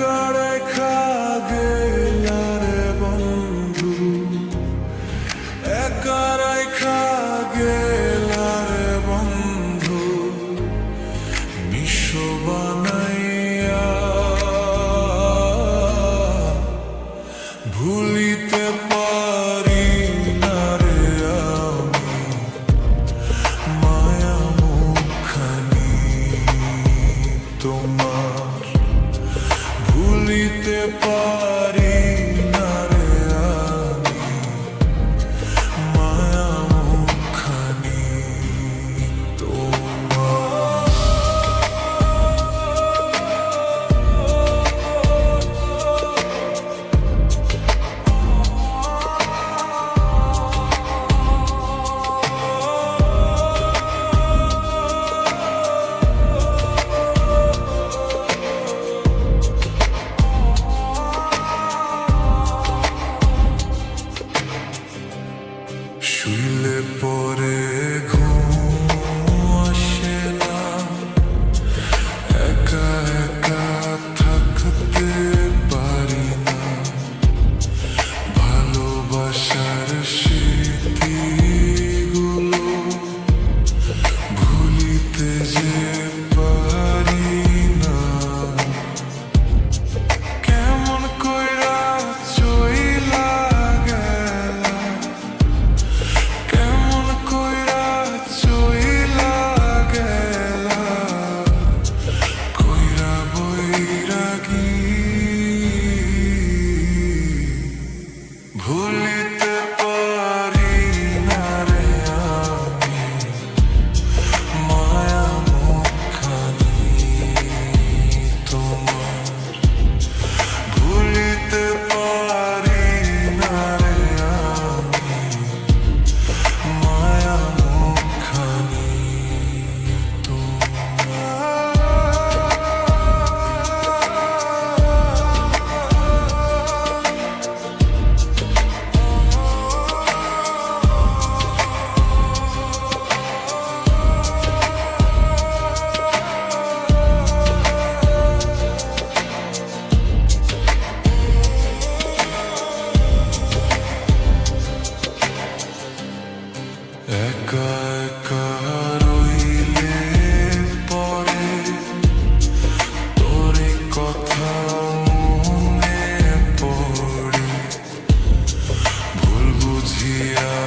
একা গেলা রে বন্ধু। একা রেখা গেলা que pare. You. Yeah.